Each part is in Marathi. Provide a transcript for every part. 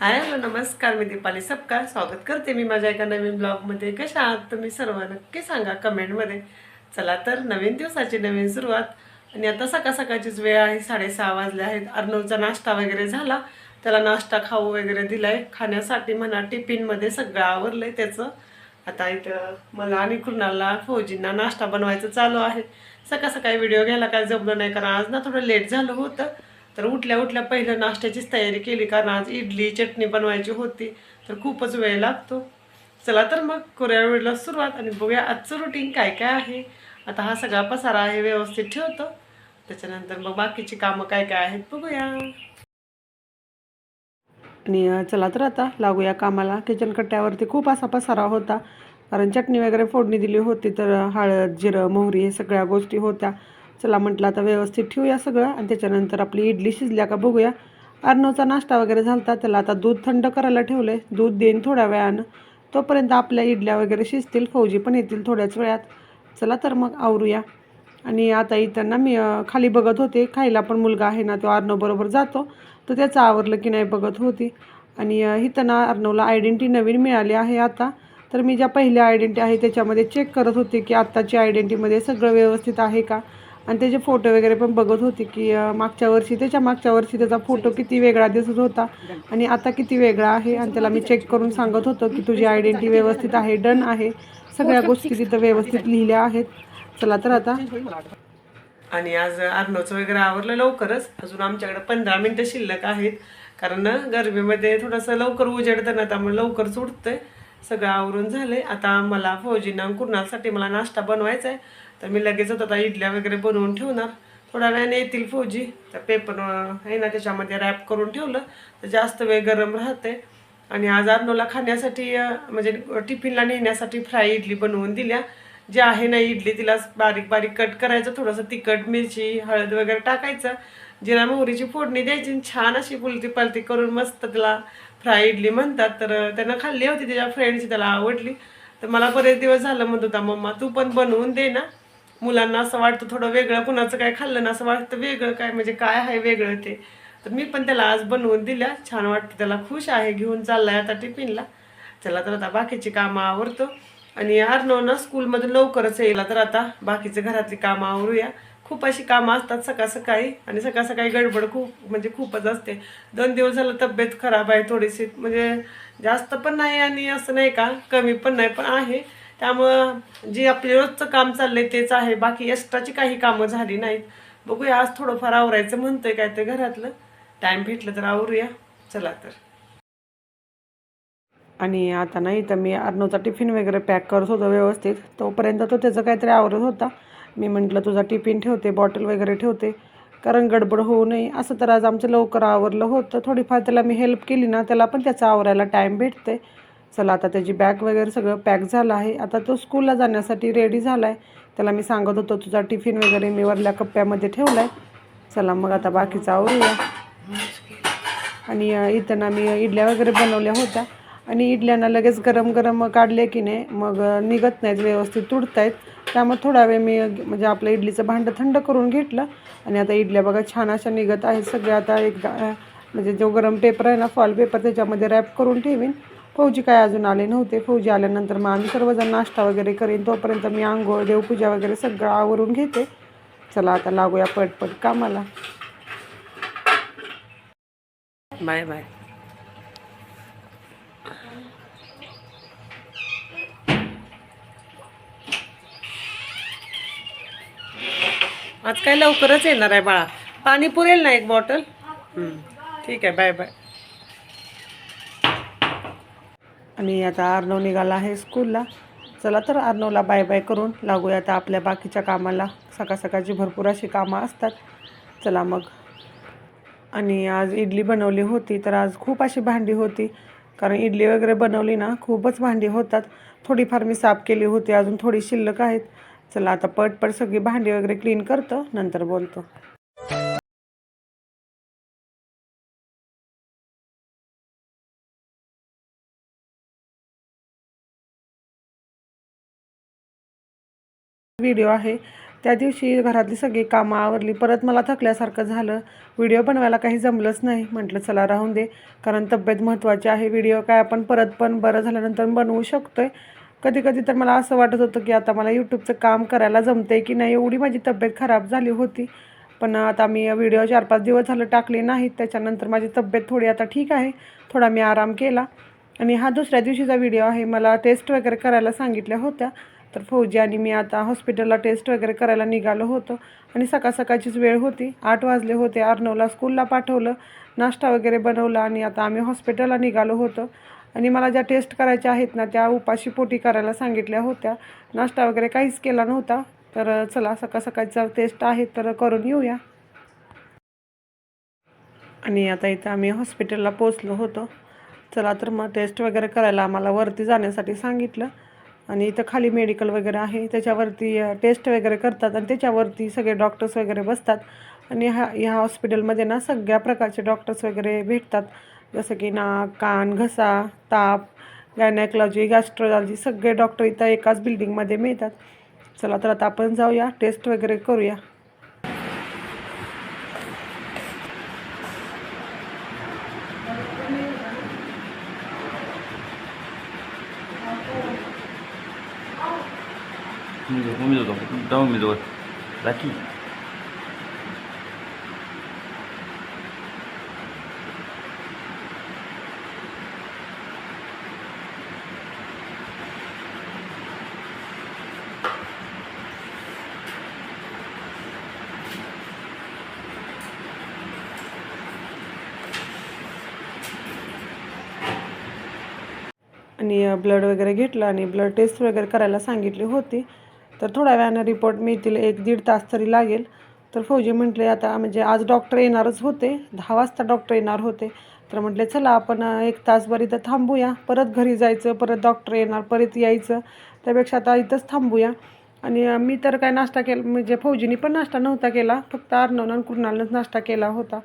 हाय हॅलो नमस्कार मी दीपाली सपकाळ स्वागत करते मी माझ्या एका नवीन ब्लॉगमध्ये. कशा आहात तुम्ही सर्व? नक्की सांगा कमेंटमध्ये. चला तर नवीन दिवसाची नवीन सुरुवात. आणि आता सकाळ सकाळचीच वेळ आहे साडेसहा वाजले आहेत. अर्णवचा नाश्ता वगैरे झाला. त्याला नाश्ता खाऊ वगैरे दिलाय. खाण्यासाठी म्हणा टिफिनमध्ये सगळं आवरलंय त्याचं. आता इथं मला आणि कुणाला फौजींना नाश्ता बनवायचं चालू आहे. सकाळ सकाळी व्हिडिओ घ्यायला काय जमलं नाही कारण आज ना थोडं लेट झालं होतं. तर उठल्या उठल्या पहिलं नाश्त्याचीच तयारी केली कारण आज इडली चटणी बनवायची होती तर खूपच वेळ लागतो. चला तर मग कोऱ्या वेळेला सुरुवात आणि बघूया आजचं रुटीन काय काय आहे. आता हा सगळा पसारा आहे व्यवस्थित ठेवतो. त्याच्यानंतर मग बाकीची कामं काय काय आहेत बघूया. आणि चला तर आता लागूया कामाला. किचन कट्ट्यावरती खूप असा पसारा होता कारण चटणी वगैरे फोडणी दिली होती तर हळद जिरं मोहरी हे सगळ्या गोष्टी होत्या. चला म्हटलं आता व्यवस्थित ठेवूया सगळं आणि त्याच्यानंतर आपली इडली शिजल्या का बघूया. अर्णवचा नाश्ता वगैरे झालता त्याला आता दूध थंड करायला ठेवलं आहे दूध देईन थोड्या वेळानं. तोपर्यंत आपल्या इडल्या वगैरे शिजतील फौजी पण येतील थोड्याच वेळात. चला तर मग आवरूया. आणि आता इथं ना मी खाली बघत होते. खायला पण मुलगा आहे ना तो अर्णवबरोबर जातो. तर त्याचं आवरलं की नाही बघत होती. आणि इथं ना अर्णवला आयडेंटिटी नवीन मिळाली आहे आता. तर मी ज्या पहिल्या आयडेंटिटी आहे त्याच्यामध्ये चेक करत होते की आत्ताची आयडेंटिटीमध्ये सगळं व्यवस्थित आहे का? आणि त्याचे फोटो वगैरे पण बघत होते की मागच्या वर्षी त्याच्या मागच्या वर्षी त्याचा फोटो किती वेगळा दिसत होता. आणि आता किती वेगळा आहे आणि त्याला मी चेक करून सांगत होतो की तुझी आयडेंटिटी व्यवस्थित आहे डन आहे. सगळ्या गोष्टी तिथं व्यवस्थित लिहिल्या आहेत. चला तर आता. आणि आज अर्नवचं वगैरे आवरलं लवकरच. अजून आमच्याकडे पंधरा मिनटं शिल्लक आहेत. कारण गरमीमध्ये थोडंसं लवकर उजेडतं ना त्यामुळे लवकर सुटतंय सगळं आवरून झालंय. आता मला फौजींना आणि कुणासाठी मला नाश्ता बनवायचा आहे तर मी लगेच आता इडल्या वगैरे बनवून ठेवणार. थोड्या वेळाने येतील फौजी. त्या पेपर आहे ना त्याच्यामध्ये रॅप करून ठेवलं. तर जास्त वेळ गरम राहते आणि आज अर्नोला खाण्यासाठी म्हणजे टिफिनला नेण्यासाठी फ्राय इडली बनवून दिल्या. जे आहे ना इडली तिला बारीक बारीक कट करायचं थोडंसं तिखट मिरची हळद वगैरे टाकायचं. जिरा मोहरीची फोडणी द्यायची आणि छान अशी पुलती पालती करून मस्त तिला फ्राय इडली म्हणतात. तर त्यांना त्यानं खाल्ली होती त्याच्या फ्रेंडची त्याला आवडली. तर मला बरेच दिवस झालं म्हणत होता मम्मा तू पण बनवून दे ना. मुलांना असं वाटतं थोडं वेगळं कुणाचं काय खाल्लं ना असं वाटतं वेगळं काय म्हणजे काय आहे वेगळं ते. तर मी पण त्याला आज बनवून दिल्या छान वाटतं त्याला खुश आहे घेऊन चाललाय आता टिफिनला. चला तर आता बाकीची कामं आवरतो. आणि अर्णव ना स्कूलमधून लवकरच येईल तर आता बाकीचे घरातली कामं आवरूया. खूप अशी कामं असतात सकाळ सकाळी आणि सकाळ सकाळी गडबड खूप म्हणजे खूपच असते. दोन दिवस झालं तब्येत खराब आहे थोडीशी म्हणजे जास्त पण नाही आणि असं नाही का कमी पण नाही पण आहे. त्यामुळं जे आपले रोजचं काम चाललंय तेच आहे. बाकी एक्स्ट्राची काही कामं झाली नाहीत. बघूया आज थोडंफार आवरायचं म्हणतोय काय ते घरातलं. टाईम भेटलं तर आवरूया. चला तर. आणि आता नाही तर मी अर्नोचा टिफिन वगैरे पॅक करत होतो व्यवस्थित. तोपर्यंत तो त्याचं काहीतरी आवरत होता. मी म्हटलं तुझा टिफिन ठेवते बॉटल वगैरे ठेवते. कारण गडबड होऊ नये. असं तर आज आमचं लवकर आवरलं होतं. थोडीफार त्याला मी हेल्प केली ना त्याला पण त्याचा आवरायला टाईम भेटते चला आता त्याची बॅग वगैरे सगळं पॅक झालं आहे. आता तो स्कूलला जाण्यासाठी रेडी झाला आहे त्याला मी सांगत होतो तुझा टिफिन वगैरे मी वरल्या कप्प्यामध्ये ठेवला आहे चला मग आता बाकीचा आवरूया. आणि इथं ना मी इडल्या वगैरे बनवल्या होत्या. आणि इडल्यांना लगेच गरम गरम काढले की नाही मग निघत नाहीत व्यवस्थित तुडत आहेत त्यामुळे थोडा वेळ मी म्हणजे आपलं इडलीचं भांडं थंड करून घेतलं. आणि आता इडल्या बघा छान अशा निघत आहेत. सगळ्या आता एकदा म्हणजे जो गरम पेपर आहे ना फॉल पेपर त्याच्यामध्ये रॅप करून ठेवीन. फौजी काय अजून आले नव्हते. फौजी आल्यानंतर मग आम्ही सर्वजण नाश्ता वगैरे करेन. तोपर्यंत मी आंघोळ देवपूजा वगैरे सगळं आवरून घेते. चला आता लागूया पटपट कामाला. Bye bye. आज काय लवकरच येणार आहे बाळा. पाणी पुरेल ना एक बॉटल? ठीक आहे बाय बाय. आणि आता अर्णव निघाला आहे स्कूलला. चला तर अर्णवला बाय बाय करून लागूया आता आपल्या बाकीच्या कामाला. सकाळ सकाळची भरपूर अशी कामं असतात. चला मग. आणि आज इडली बनवली होती तर आज खूप अशी भांडी होती. कारण इडली वगैरे बनवली ना खूपच भांडी होतात. थोडीफार मी साफ केली होती अजून थोडी शिल्लक आहेत. चला आता पटपट सगळी भांडी वगैरे क्लीन करतो नंतर बोलतो. व्हिडिओ आहे. त्या दिवशी घरातली सगळी कामं आवरली. परत मला थकल्यासारखं झालं. व्हिडिओ बनवायला काही जमलंच नाही. म्हटलं चला राहून दे. कारण तब्येत महत्त्वाची आहे. व्हिडिओ काय आपण परत पण बरं झाल्यानंतर बनवू शकतोय. कधी कधी तर मला असं वाटत होतं की आता मला यूट्यूबचं काम करायला जमतंय की नाही? एवढी माझी तब्येत खराब झाली होती. पण आता मी व्हिडिओ चार पाच दिवस झालं टाकले नाहीत. त्याच्यानंतर माझी तब्येत थोडी आता ठीक आहे. थोडा मी आराम केला. आणि हा दुसऱ्या दिवशीचा व्हिडिओ आहे. मला टेस्ट वगैरे करायला सांगितल्या होत्या. तर फौजी आणि मी आता हॉस्पिटलला टेस्ट वगैरे करायला निघालो होतो. आणि सकाळ सकाळचीच वेळ होती. आठ वाजले होते. अर्नवला स्कूलला पाठवलं. नाश्ता वगैरे बनवला आणि आता आम्ही हॉस्पिटलला निघालो होतो. आणि मला ज्या टेस्ट करायच्या आहेत ना त्या उपाशी पोटी करायला सांगितल्या होत्या. नाश्ता वगैरे काहीच केला नव्हता. तर चला सकाळ सकाळचा टेस्ट आहे तर करून येऊया. आणि आता इथं आम्ही हॉस्पिटलला पोचलो होतो. चला तर मग टेस्ट वगैरे करायला आम्हाला वरती जाण्यासाठी सांगितलं. आणि इथं खाली मेडिकल वगैरे आहे. त्याच्यावरती टेस्ट वगैरे करतात आणि त्याच्यावरती सगळे डॉक्टर्स वगैरे बसतात. आणि ह्या ह्या हॉस्पिटलमध्ये ना सगळ्या प्रकारचे डॉक्टर्स वगैरे भेटतात. जसं की नाक कान घसा ताप गायनॅकॉलॉजी गॅस्ट्रोलॉजी सगळे डॉक्टर इथं एकाच बिल्डिंगमध्ये मिळतात. चला तर आता आपण जाऊया टेस्ट वगैरे करूया. मम्मी मम्मी जवळ जा मम्मी आणि ब्लड वगैरे घेतलं आणि ब्लड टेस्ट वगैरे करायला सांगितली होती. तर थोड्या वेळानं रिपोर्ट मिळतील एक दीड तास तरी लागेल. तर फौजी म्हटले आता म्हणजे आज डॉक्टर येणारच होते दहा वाजता डॉक्टर येणार होते. तर म्हटले चला आपण एक तासभर इथं थांबूया परत घरी जायचं परत डॉक्टर येणार परत यायचं त्यापेक्षा आता इथंच थांबूया. आणि मी तर काय नाश्ता केला म्हणजे फौजीनी पण नाश्ता नव्हता केला फक्त अर्णवनं आणि कृणालनंच नाश्ता केला होता.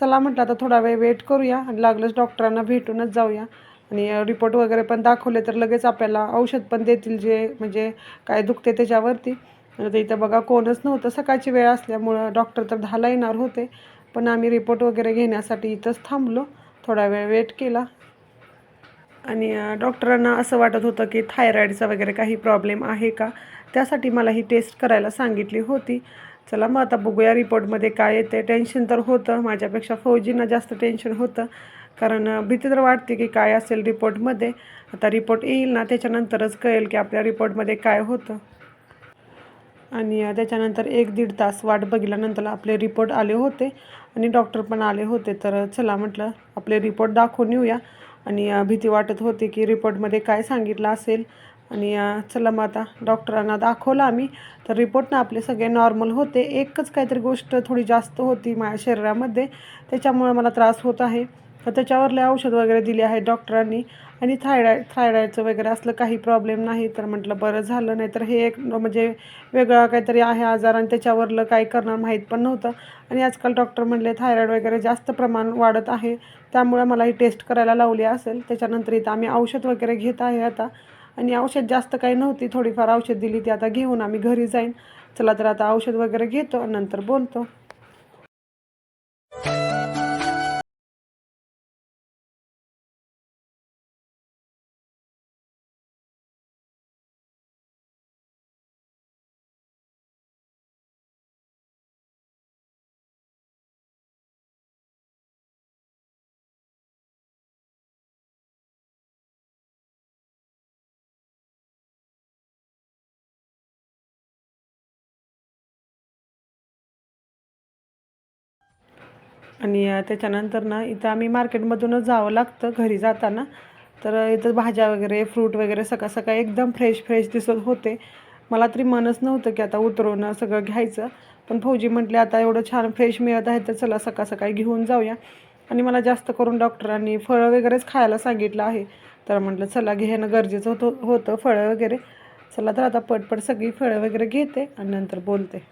चला म्हटलं आता थोडा वेळ वेट करूया आणि लागलंच डॉक्टरांना भेटूनच जाऊया. आणि रिपोर्ट वगैरे पण दाखवले तर लगेच आपल्याला औषध पण देतील जे म्हणजे काय दुखते त्याच्यावरती. तर इथं बघा कोणच नव्हतं. सकाळची वेळ असल्यामुळं डॉक्टर तर दहाला येणार होते. पण आम्ही रिपोर्ट वगैरे घेण्यासाठी इथंच थांबलो. थोडा वेळ वेट केला. आणि डॉक्टरांना असं वाटत होतं की थायरॉईडचा वगैरे काही प्रॉब्लेम आहे का? त्यासाठी मला ही टेस्ट करायला सांगितली होती. चला मग आता बघूया रिपोर्टमध्ये काय येते टेन्शन तर होतं. माझ्यापेक्षा फौजींना जास्त टेन्शन होतं. कारण भीती तर वाटते की काय असेल रिपोर्टमध्ये. आता रिपोर्ट येईल ना त्याच्यानंतरच कळेल की आपल्या रिपोर्टमध्ये काय होतं. आणि त्याच्यानंतर एक दीड तास वाट बघितल्यानंतर आपले रिपोर्ट आले होते आणि डॉक्टर पण आले होते. तर चला म्हटलं आपले रिपोर्ट दाखवून येऊया. आणि भीती वाटत होती की रिपोर्टमध्ये काय सांगितलं असेल. आणि चला मग आता डॉक्टरांना दाखवलं आम्ही. तर रिपोर्ट ना आपले सगळे नॉर्मल होते. एकच काहीतरी गोष्ट थोडी जास्त होती माझ्या शरीरामध्ये. त्याच्यामुळे मला त्रास होत आहे. तर त्याच्यावरले औषध वगैरे दिले आहे डॉक्टरांनी. आणि थायरॉइड थायरॉईडचं वगैरे असलं काही प्रॉब्लेम नाही तर म्हटलं बरं झालं नाही तर हे एक म्हणजे वेगळा काहीतरी आहे आजार आणि त्याच्यावरलं काय करणार माहीत पण नव्हतं. आणि आजकाल डॉक्टर म्हणले थायरॉईड वगैरे जास्त प्रमाण वाढत आहे त्यामुळे मला ही टेस्ट करायला लावली असेल. त्याच्यानंतर इथं आम्ही औषध वगैरे घेत आहे आता. आणि औषध जास्त काही नव्हती थोडीफार औषध दिली ती आता घेऊन आम्ही घरी जाईन. चला तर आता औषध वगैरे घेतो आणि नंतर बोलतो. आणि त्याच्यानंतर ना इथं आम्ही मार्केटमधूनच जावं लागतं घरी जाताना. तर इथं भाज्या वगैरे फ्रूट वगैरे सकाळ सकाळी एकदम फ्रेश फ्रेश दिसत होते. मला तरी मनच नव्हतं की आता उतरवणं सगळं घ्यायचं. पण फौजी म्हटले आता एवढं छान फ्रेश मिळत आहे तर चला सकाळ सकाळी घेऊन जाऊया. आणि मला जास्त करून डॉक्टरांनी फळं वगैरेच खायला सांगितलं आहे. तर म्हटलं चला घेणं गरजेचं होतं होतं फळं वगैरे. चला तर आता पटपट सगळी फळं वगैरे घेते आणि नंतर बोलते.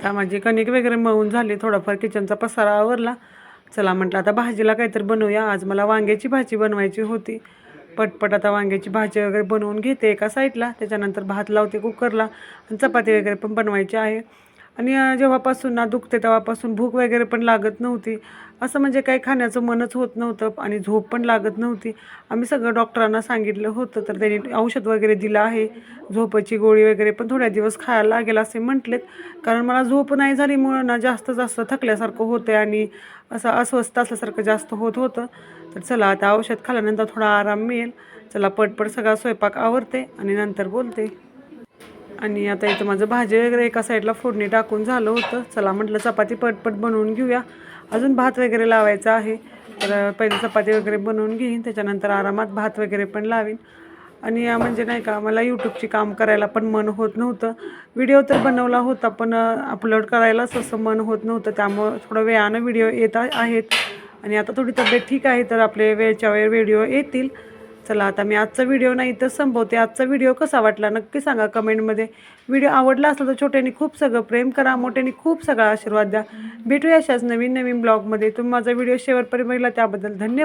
आता माझी कणिक वगैरे मळून झाली थोडाफार किचनचा पसारा आवरला. चला म्हटलं आता भाजीला काहीतरी बनवूया. आज मला वांग्याची भाजी बनवायची होती. पटपट आता वांग्याची भाजी वगैरे बनवून घेते एका साईडला त्याच्यानंतर भात लावते कुकरला आणि चपाती वगैरे पण बनवायची आहे. आणि जेव्हापासून ना दुखते तेव्हापासून भूक वगैरे पण लागत नव्हती. असं म्हणजे काही खाण्याचं मनच होत नव्हतं आणि झोप पण लागत नव्हती. आम्ही सगळं डॉक्टरांना सांगितलं होतं तर त्यांनी औषध वगैरे दिलं आहे झोपाची गोळी वगैरे पण थोड्या दिवस खायला लागेल असे म्हटलेत. कारण मला झोप नाही झालीमुळं ना जास्त जास्त थकल्यासारखं होतं आणि असं अस्वस्थ असल्यासारखं जास्त होत होतं. तर चला आता औषध खाल्यानंतर थोडा आराम मिळेल. चला पटपट सगळा स्वयंपाक आवरते आणि नंतर बोलते. आणि आता इथं माझं भाजी वगैरे एका साईडला फोडणी टाकून झालं होतं. चला म्हटलं चपाती पटपट बनवून घेऊया. अजून भात वगैरे लावायचा आहे. तर पहिले चपाती वगैरे बनवून घेईन. त्याच्यानंतर आरामात भात वगैरे पण लावीन. आणि म्हणजे नाही का मला यूट्यूबची काम करायला पण मन होत नव्हतं. व्हिडिओ तर बनवला होता पण अपलोड करायलाच असं मन होत नव्हतं. त्यामुळं थोडं वेळानं व्हिडिओ येत आहेत. आणि आता थोडी तब्येत ठीक आहे तर आपले वेळच्या वेळ व्हिडिओ येतील. चला आता मी आजचा व्हिडिओ नाही तर संपवते. आजचा व्हिडिओ कसा वाटला नक्की सांगा कमेंटमध्ये. व्हिडिओ आवडला असला तर छोट्यांनी खूप सगळं प्रेम करा मोठ्यांनी खूप सगळा आशीर्वाद द्या. भेटूया अशाच नवीन नवीन ब्लॉगमध्ये. तुम्ही माझा व्हिडिओ शेवटपर्यंत बघितला त्याबद्दल धन्यवाद.